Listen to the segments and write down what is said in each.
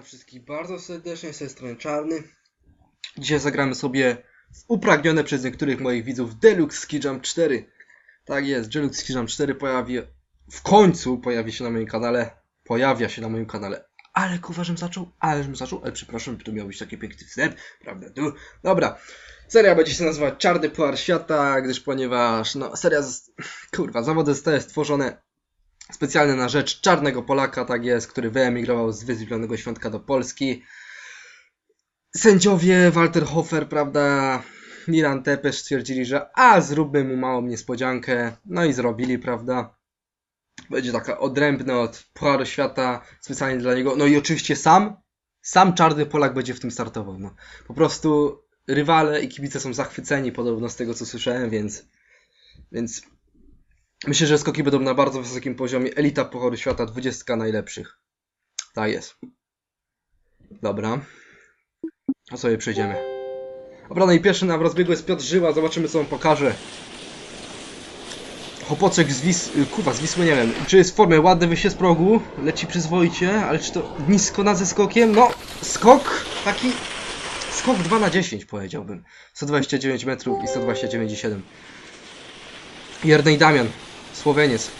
Witam wszystkich bardzo serdecznie, z tej strony Czarny. Dzisiaj zagramy sobie w upragnione przez niektórych moich widzów Deluxe Ski Jump 4. Tak jest, Deluxe Ski Jump 4 pojawi... w końcu pojawi się na moim kanale. Pojawia się na moim kanale. Ale kurwa, żem zaczął, ale żem zaczął, ale przepraszam, to miał być taki piękny wstęp, prawda tu? Dobra, seria będzie się nazywać Czarny Puar Świata, gdyż ponieważ, no, seria, z... kurwa, zawody zostały stworzone specjalne na rzecz czarnego Polaka, tak jest, który wyemigrował z Wysp Zielonego Świątka do Polski. Sędziowie Walter Hofer, prawda, Milan Tepes stwierdzili, że a zróbmy mu małą niespodziankę, no i zrobili, prawda. Będzie taka odrębna od Pucharu Świata, specjalnie dla niego. No i oczywiście sam, sam czarny Polak będzie w tym startował. No. Po prostu rywale i kibice są zachwyceni podobno z tego co słyszałem, więc, więc Myślę, że skoki będą na bardzo wysokim poziomie. Elita Pochodu Świata, 20 najlepszych. Tak jest. Dobra. A sobie przejdziemy. Dobra, no i pierwszy na rozbiegu jest Piotr Żyła. Zobaczymy, co on pokaże. Chłopoczek z Wis... Kurwa, z Wisły nie wiem. Czy jest w formie ładny wyjście z progu? Leci przyzwoicie, ale czy to nisko nad zeskokiem? No, skok taki... Skok 2 na 10 powiedziałbym. 129 metrów i 129,7. Jernej Damian, Słoweniec.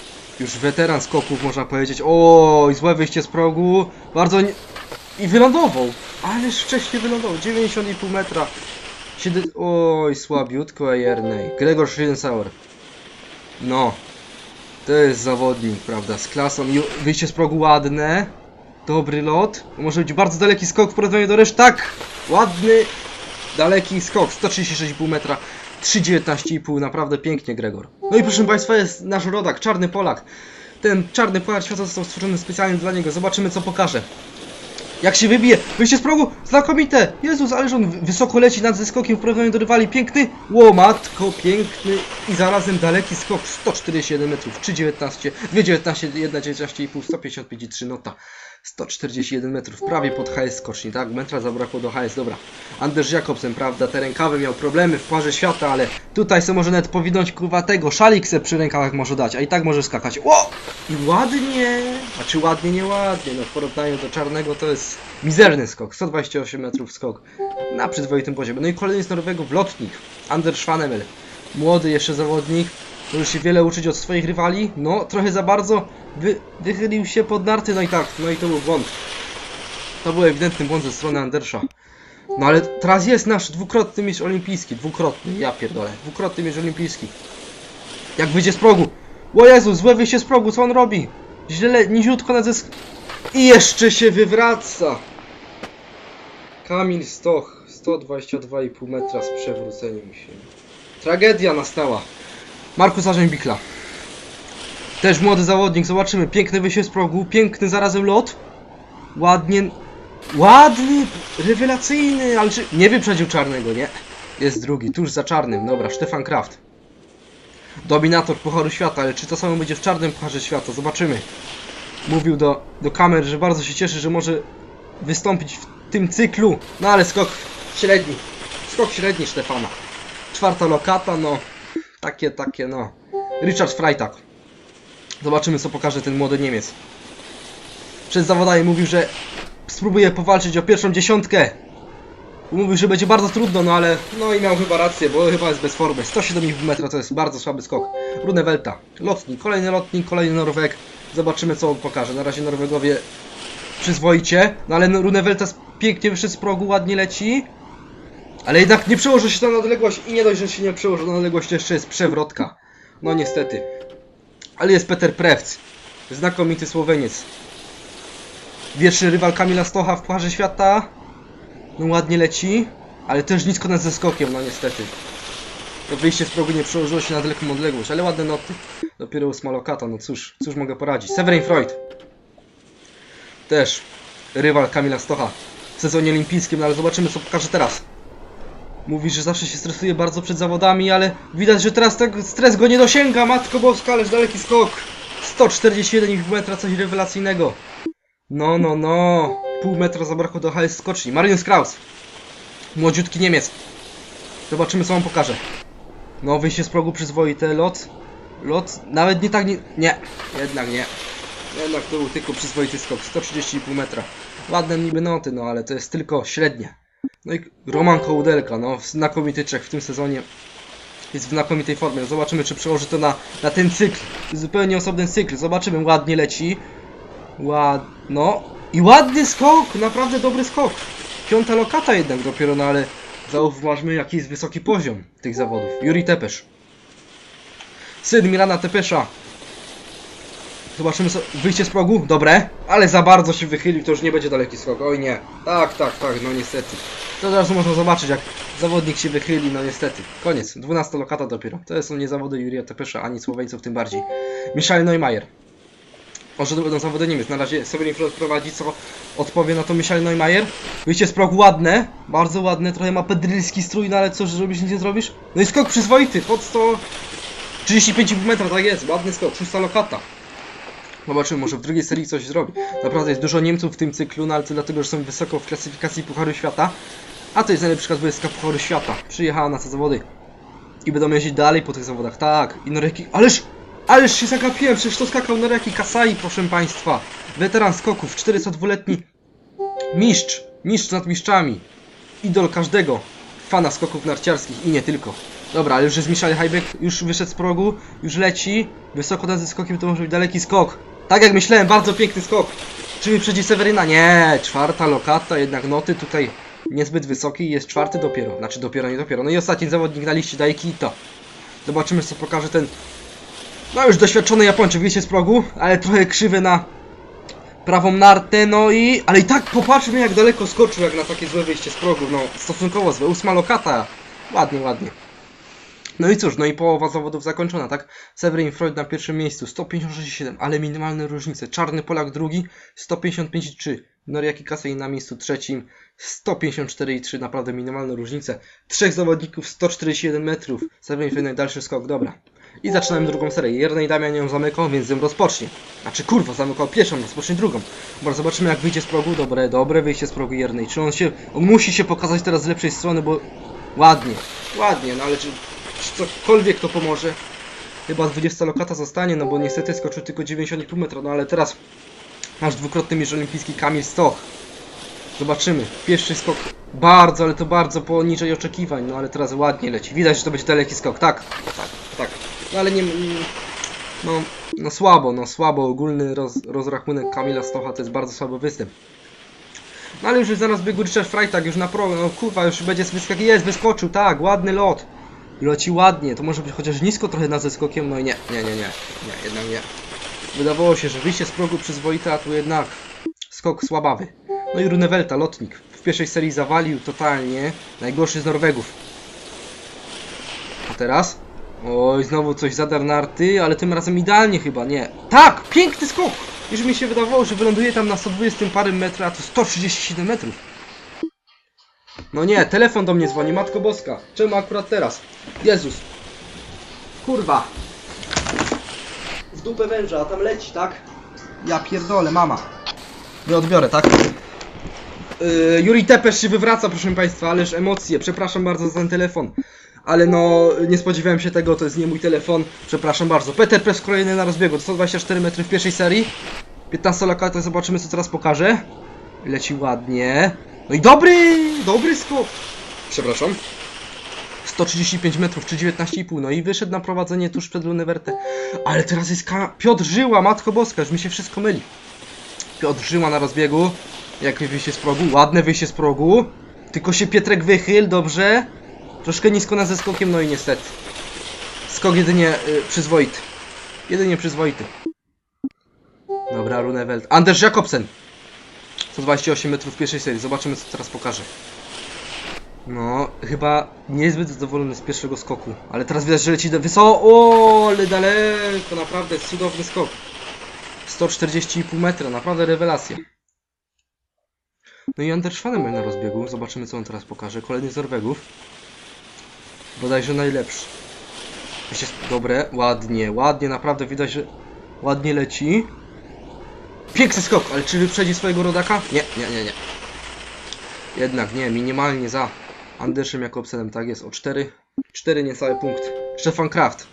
Już weteran skoków można powiedzieć. Oj, złe wyjście z progu. Bardzo nie... I wylądował. Ależ wcześniej wylądował. 90,5 metra. Siedy... Oj, słabiutko Jernej. Gregor Schrinsauer. No. To jest zawodnik, prawda, z klasą. I wyjście z progu ładne. Dobry lot. Może być bardzo daleki skok w porównaniu do reszty. Tak! Ładny, daleki skok. 136,5 metra. 3,19,5, naprawdę pięknie, Gregor. No i proszę Państwa, jest nasz rodak, Czarny Polak. Ten Czarny Polak świata został stworzony specjalnie dla niego. Zobaczymy, co pokaże. Jak się wybije, wyjście z progu, znakomite! Jezus, ależ on wy- wysoko leci nad zeskokiem w porównaniu do rywali. Piękny, łomatko, piękny i zarazem daleki skok. 147 metrów, 3,19, 2,19, 1,19,5, 155,3 nota. 141 metrów, prawie pod HS skoczni, tak? Metra zabrakło do HS, dobra. Anders Jakobsen, prawda, te rękawy miał problemy w parze świata, ale tutaj se może nawet powinąć kurwa tego, szalik se przy rękawach może dać, a i tak może skakać. O! I ładnie! A czy ładnie, nie ładnie, no w porównaniu do czarnego to jest mizerny skok, 128 metrów skok na przyzwoitym poziomie. No i kolejny z Norwegów, lotnik, Anders Schwanemel, młody jeszcze zawodnik, może się wiele uczyć od swoich rywali, no trochę za bardzo wy, wychylił się pod narty, no i tak, no i to był błąd. To był ewidentny błąd ze strony Andersza. No ale teraz jest nasz dwukrotny mistrz olimpijski, dwukrotny, ja pierdolę, dwukrotny mistrz olimpijski. Jak wyjdzie z progu? O Jezu, złe wyjście z progu, co on robi? Źle, niziutko na zesk... I jeszcze się wywraca! Kamil Stoch, 122,5 metra z przewróceniem się. Tragedia nastała. Markus Arzeń-Bikla. Też młody zawodnik, zobaczymy. Piękny wyjście z progu, piękny zarazem lot. Ładnie... Ładny, rewelacyjny, ale czy... Nie wyprzedził czarnego, nie? Jest drugi, tuż za czarnym. Dobra, Stefan Kraft. Dominator Pucharu Świata, ale czy to samo będzie w czarnym Pucharze Świata? Zobaczymy. Mówił do, do kamer, że bardzo się cieszy, że może wystąpić w tym cyklu. No ale skok średni. Skok średni Stefana. Czwarta lokata, no. Takie, takie, no. Richard Freitag. Zobaczymy, co pokaże ten młody Niemiec. Przed zawodami mówił, że spróbuje powalczyć o pierwszą dziesiątkę. Mówił, że będzie bardzo trudno, no ale no i miał chyba rację, bo chyba jest bez formy. 107,5 metra to jest bardzo słaby skok. Runewelta. Lotnik, kolejny lotnik, kolejny Norweg. Zobaczymy, co on pokaże. Na razie Norwegowie przyzwoicie, no ale Runewelta pięknie wyszedł z progu, ładnie leci. Ale jednak nie przełoży się to na odległość i nie dość, że się nie przełoży na odległość, jeszcze jest przewrotka. No niestety. Ale jest Peter Prewc. Znakomity Słoweniec. Wierszy rywal Kamila Stocha w Pucharze Świata. No ładnie leci, ale też nisko nad zeskokiem, no niestety. To wyjście z progu nie przełożyło się na daleką odległość, ale ładne noty. Dopiero ósma lokata, no cóż, cóż mogę poradzić. Severin Freud. Też rywal Kamila Stocha w sezonie olimpijskim, no ale zobaczymy co pokaże teraz. Mówi, że zawsze się stresuje bardzo przed zawodami, ale widać, że teraz ten stres go nie dosięga. Matko boska, ależ daleki skok. 141,5 metra, coś rewelacyjnego. No, no, no. Pół metra zabrakło do HS skoczni. Marius Kraus. Młodziutki Niemiec. Zobaczymy, co on pokaże. No, wyjście z progu przyzwoite. Lot. Lot. Nawet nie tak nie... Nie. Jednak nie. Jednak to był tylko przyzwoity skok, 130,5 metra. Ładne niby noty, no ale to jest tylko średnie. No i Roman Kołdelka, no znakomity Czech w tym sezonie. Jest w znakomitej formie. Zobaczymy, czy przełoży to na, na ten cykl. Zupełnie osobny cykl. Zobaczymy, ładnie leci. Ład... No. I ładny skok, naprawdę dobry skok. Piąta lokata jednak dopiero, no ale zauważmy, jaki jest wysoki poziom tych zawodów. Juri Tepesz. Syn Milana Tepesza. Zobaczymy, wyjście z progu, dobre, ale za bardzo się wychylił, to już nie będzie daleki skok, oj nie. Tak, tak, tak, no niestety. To od razu można zobaczyć, jak zawodnik się wychyli, no niestety. Koniec, 12 lokata dopiero. To są nie zawody Jurija Tepesza, ani Słoweńców tym bardziej. Michal Neumayer. Może to będą zawody Niemiec, na razie Severin prowadzi, co odpowie na to Michal Neumayer. Wyjście z progu ładne, bardzo ładne, trochę ma pedrylski strój, no ale co, że robisz, nic nie zrobisz? No i skok przyzwoity, pod 100... 35 metra, tak jest, ładny skok, szósta lokata. Zobaczymy, może w drugiej serii coś zrobi. Naprawdę jest dużo Niemców w tym cyklu, no ale to dlatego, że są wysoko w klasyfikacji Pucharu Świata. A to jest najlepszy przykład wojska Pucharu Świata. Przyjechała na te zawody. I będą jeździć dalej po tych zawodach. Tak, i Noreki... Ależ... Ależ się zagapiłem, przecież to skakał Noreki Kasai, proszę państwa. Weteran skoków, 402-letni mistrz. Mistrz nad mistrzami. Idol każdego fana skoków narciarskich i nie tylko. Dobra, ale już jest Michal Hajbek, już wyszedł z progu, już leci. Wysoko nad skokiem to może być daleki skok. Tak jak myślałem, bardzo piękny skok. Czy wyprzedzi Seweryna? Nie, czwarta lokata, jednak noty tutaj niezbyt wysokie i jest czwarty dopiero. Znaczy dopiero, nie dopiero. No i ostatni zawodnik na liście, Daikito. Zobaczymy co pokaże ten, no już doświadczony Japończyk, wyjście z progu, ale trochę krzywy na prawą nartę, no i... Ale i tak popatrzmy jak daleko skoczył, jak na takie złe wyjście z progu, no stosunkowo złe, ósma lokata. Ładnie, ładnie. No i cóż, no i połowa zawodów zakończona, tak? Severin Freud na pierwszym miejscu, 156,7, ale minimalne różnice. Czarny Polak drugi, 155,3. Noriaki Kasej na miejscu trzecim, 154,3, naprawdę minimalne różnice. Trzech zawodników, 141 metrów. Severin Freud najdalszy skok, dobra. I zaczynamy drugą serię. Jernej Damian ją zamykał, więc ją rozpocznie. Znaczy kurwa, zamykał pierwszą, rozpocznie drugą. Dobra, zobaczymy jak wyjdzie z progu. Dobre, dobre wyjście z progu Jernej. Czy on się... On musi się pokazać teraz z lepszej strony, bo... Ładnie, ładnie, no ale czy, czy cokolwiek to pomoże? Chyba 20 lokata zostanie, no bo niestety skoczył tylko 90,5 metra, no ale teraz nasz dwukrotny mistrz olimpijski Kamil Stoch. Zobaczymy. Pierwszy skok bardzo, ale to bardzo poniżej oczekiwań, no ale teraz ładnie leci. Widać, że to będzie daleki skok, tak, tak, tak. No ale nie no, no słabo, no słabo. Ogólny roz, rozrachunek Kamila Stocha to jest bardzo słaby występ. No ale już zaraz biegł Richard Freitag już na pro, no kurwa, już będzie wyskak, jest, wyskoczył, tak, ładny lot. Leci ładnie, to może być chociaż nisko trochę na zeskokiem, no i nie, nie, nie, nie, nie, jednak nie. Wydawało się, że wyjście z progu przyzwoite, a tu jednak skok słabawy. No i Runewelta, lotnik. W pierwszej serii zawalił totalnie. Najgorszy z Norwegów. A teraz? Oj, znowu coś zadar narty, ale tym razem idealnie chyba, nie. Tak! Piękny skok! Już mi się wydawało, że wyląduje tam na 120 parę metra, a to 137 metrów. No nie, telefon do mnie dzwoni, Matko Boska. Czemu akurat teraz? Jezus. Kurwa. W dupę węża, a tam leci, tak? Ja pierdolę, mama. Nie odbiorę, tak? Yy, Juri Tepesz się wywraca, proszę Państwa, ależ emocje. Przepraszam bardzo za ten telefon. Ale no, nie spodziewałem się tego, to jest nie mój telefon. Przepraszam bardzo. Peter Press kolejny na rozbiegu. 124 metry w pierwszej serii. 15 lokata, zobaczymy co teraz pokaże. Leci ładnie. No i dobry, dobry skok. Przepraszam. 135 metrów czy 19,5. No i wyszedł na prowadzenie tuż przed Lunewertę. Ale teraz jest Ka Piotr Żyła, Matko Boska, już mi się wszystko myli. Piotr Żyła na rozbiegu. Jak wyjście z progu? Ładne wyjście z progu. Tylko się Pietrek wychyl, dobrze. Troszkę nisko na zeskokiem, no i niestety. Skok jedynie y, przyzwoity. Jedynie przyzwoity. Dobra, Runewelt. Anders Jakobsen. 128 metrów pierwszej serii. Zobaczymy, co teraz pokaże. No, chyba niezbyt zadowolony z pierwszego skoku. Ale teraz widać, że leci do wysoko. O, ale daleko. Naprawdę cudowny skok. 140,5 metra. Naprawdę rewelacja. No i Anders Schwanemann na rozbiegu. Zobaczymy, co on teraz pokaże. Kolejny z Norwegów. Bodajże najlepszy. Dobre, ładnie, ładnie, naprawdę widać, że ładnie leci. Piękny skok, ale czy wyprzedzi swojego rodaka? Nie, nie, nie, nie. Jednak nie, minimalnie za Anderszem Jakobsenem, tak jest, o 4, 4 niecałe punkt. Stefan Kraft.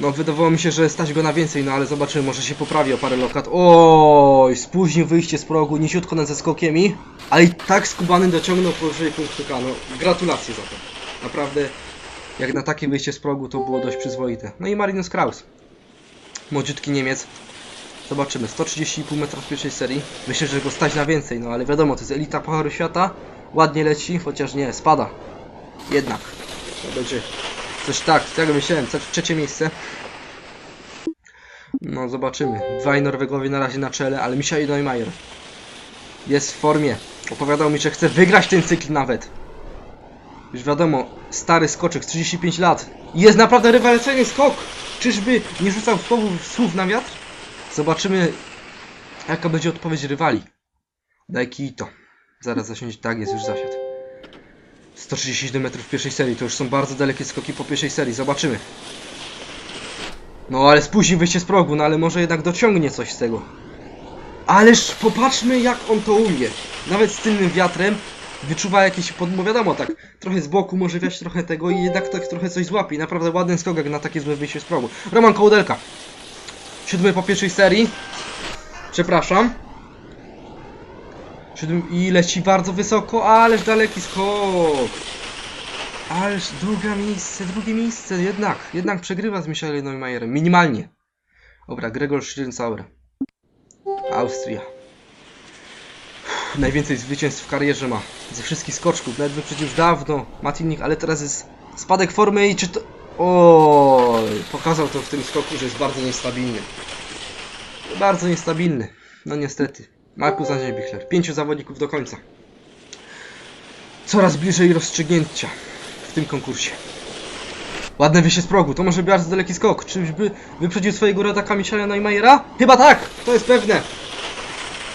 No, wydawało mi się, że stać go na więcej, no ale zobaczymy, może się poprawi o parę lokat. Oj, spóźnił wyjście z progu, niziutko nad zeskokiemi, ale i tak skubany dociągnął powyżej punktu K. No, gratulacje za to. Naprawdę, jak na takie wyjście z progu, to było dość przyzwoite. No i Marinus Kraus. Młodziutki Niemiec. Zobaczymy, 130,5 metra w pierwszej serii. Myślę, że go stać na więcej, no ale wiadomo, to jest elita Pucharu Świata. Ładnie leci, chociaż nie, spada. Jednak. To będzie coś tak, jak myślałem, trze- trzecie miejsce. No, zobaczymy. Dwaj Norwegowie na razie na czele, ale Michael Neumayer jest w formie. Opowiadał mi, że chce wygrać ten cykl nawet. Już wiadomo, stary skoczek, 35 lat. Jest naprawdę rewelacyjny skok! Czyżby nie rzucał słów, słów na wiatr? Zobaczymy, jaka będzie odpowiedź rywali. Daj to. Zaraz zasiądzie. Tak, jest już zasiadł. 137 metrów w pierwszej serii. To już są bardzo dalekie skoki po pierwszej serii. Zobaczymy. No ale spóźni wyjście z progu, no ale może jednak dociągnie coś z tego. Ależ popatrzmy jak on to umie. Nawet z tylnym wiatrem wyczuwa jakieś, bo wiadomo tak, trochę z boku może wiać trochę tego i jednak tak trochę coś złapie. Naprawdę ładny skok jak na takie złe wyjście z progu. Roman Kołodelka. Siódmy po pierwszej serii. Przepraszam. Siódmy i leci bardzo wysoko, ależ daleki skok. Ależ drugie miejsce, drugie miejsce, jednak, jednak przegrywa z Michelem Neumayerem, minimalnie. Dobra, Gregor Schlierenzauer. Austria. Uff, najwięcej zwycięstw w karierze ma. Ze wszystkich skoczków, nawet wyprzedził już dawno Matinnik, ale teraz jest spadek formy i czy to... Oj, pokazał to w tym skoku, że jest bardzo niestabilny. Bardzo niestabilny. No niestety. Markus Bichler. Pięciu zawodników do końca. Coraz bliżej rozstrzygnięcia w tym konkursie. Ładne wyjście z progu, to może być bardzo daleki skok. Czyżby wyprzedził swojego rodaka Michela Neumeyera? Chyba tak, to jest pewne.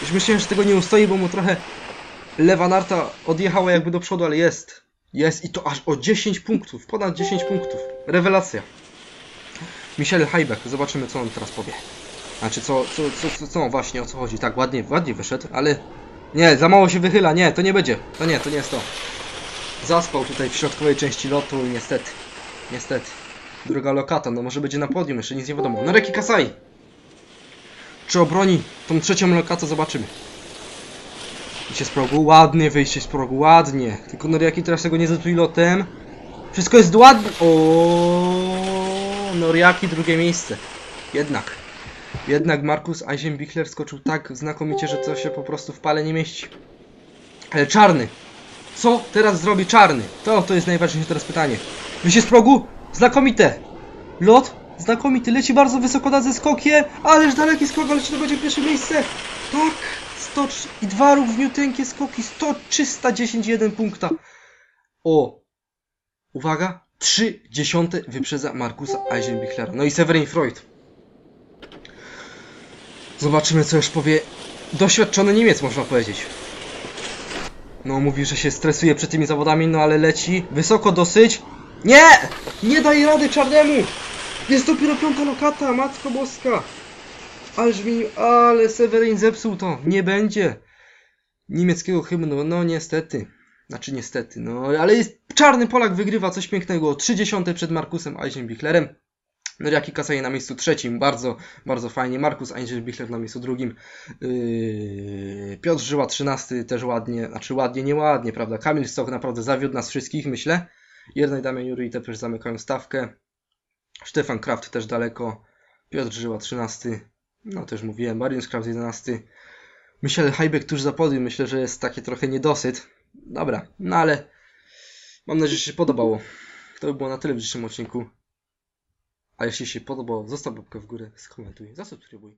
Już myślałem, że tego nie ustoi, bo mu trochę lewa narta odjechała jakby do przodu, ale jest. Jest i to aż o 10 punktów, ponad 10 punktów. Rewelacja. Michel Heibeck, zobaczymy co on teraz powie. Znaczy co, co, co, co, co właśnie, o co chodzi. Tak, ładnie, ładnie wyszedł, ale... Nie, za mało się wychyla, nie, to nie będzie. To nie, to nie jest to. Zaspał tutaj w środkowej części lotu i niestety. Niestety. Druga lokata, no może będzie na podium, jeszcze nic nie wiadomo. Noreki Kasai! Czy obroni tą trzecią lokatę, zobaczymy. Wyjście z progu, ładnie wyjście z progu, ładnie. Tylko Noriaki teraz tego nie zetuj lotem. Wszystko jest ładnie. O, Noriaki drugie miejsce. Jednak. Jednak Markus Eisenbichler skoczył tak znakomicie, że to się po prostu w pale nie mieści. Ale czarny. Co teraz zrobi czarny? To, to jest najważniejsze teraz pytanie. Wyjście z progu? Znakomite. Lot? Znakomity. Leci bardzo wysoko nad zeskokiem. Ależ daleki skok, ale czy to będzie pierwsze miejsce? Tak. 100 i dwa równiuteńkie skoki. 100, 310, 1 punkta. O. Uwaga. 3 dziesiąte wyprzedza Markusa Eisenbichlera. No i Severin Freud. Zobaczymy, co już powie doświadczony Niemiec, można powiedzieć. No, mówi, że się stresuje przed tymi zawodami, no ale leci wysoko dosyć. Nie! Nie daje rady czarnemu! Jest dopiero piąta lokata, matko boska! Ależ mi, ale Severin zepsuł to. Nie będzie niemieckiego hymnu, no niestety. Znaczy niestety, no ale jest czarny Polak wygrywa coś pięknego. 30 przed Markusem Eisenbichlerem. No jaki Kasaje na miejscu trzecim, bardzo, bardzo fajnie. Markus Eisenbichler na miejscu drugim. Yy, Piotr Żyła 13 też ładnie, znaczy ładnie, nieładnie, prawda? Kamil Stok naprawdę zawiódł nas wszystkich, myślę. Jedna i Damian Jury też zamykają stawkę. Stefan Kraft też daleko. Piotr Żyła 13. No też mówiłem. Mariusz Kraft 11. Michel Heibeck tuż za podium. Myślę, że jest taki trochę niedosyt. Dobra, no ale mam nadzieję, że się podobało. To by było na tyle w dzisiejszym odcinku. A jeśli się podobało, zostaw łapkę w górę, skomentuj, zasubskrybuj.